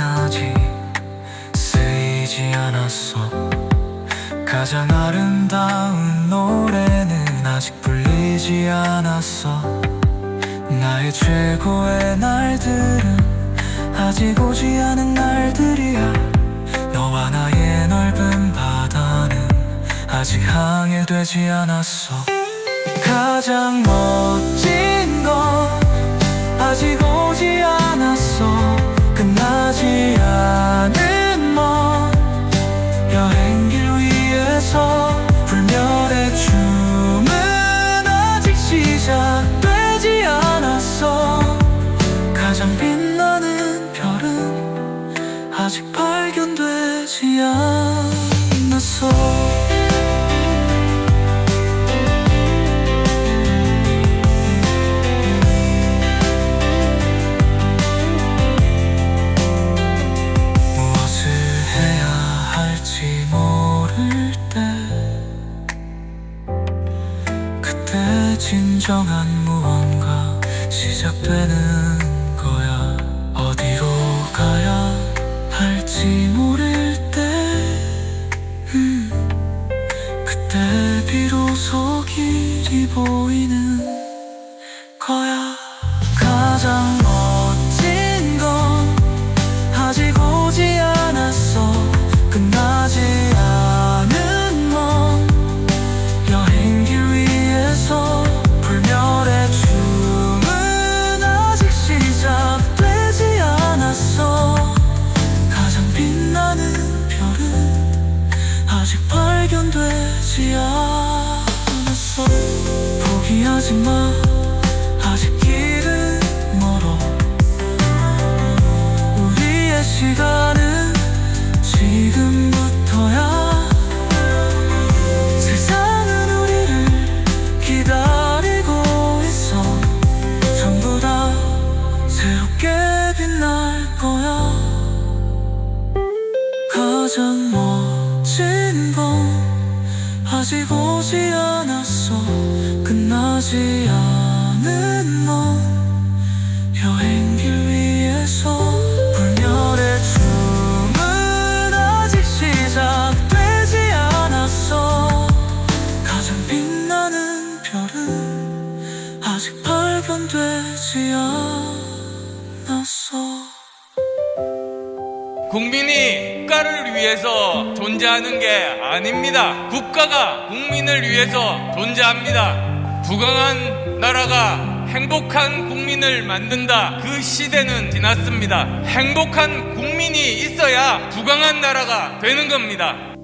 아직 쓰이지 않았어. 가장 아름다운 노래는 아직 불리지 않았어. 나의 최고의 날들은 아직 오지 않은 날들이야. 너와 나의 넓은 바다는 아직 항해되지 않았어. 가장 멋 진정한 무언가 시작되는 거야. 어디로 가야 할지 모를 때 음, 그때 비로소 길이 보이는 발견되지 않았어. 포기하지 마. 아직 길은 멀어. 우리의 시간은 지금 아직 오지 않았어. 끝나지 않은 먼 여행길 위에서 불멸의 춤은 아직 시작되지 않았어. 가장 빛나는 별은 아직 발견되지 않았어 국민이 국가를 위해서 존재하는 게 아닙니다. 국가가 국민을 위해서 존재합니다. 부강한 나라가 행복한 국민을 만든다. 그 시대는 지났습니다. 행복한 국민이 있어야 부강한 나라가 되는 겁니다.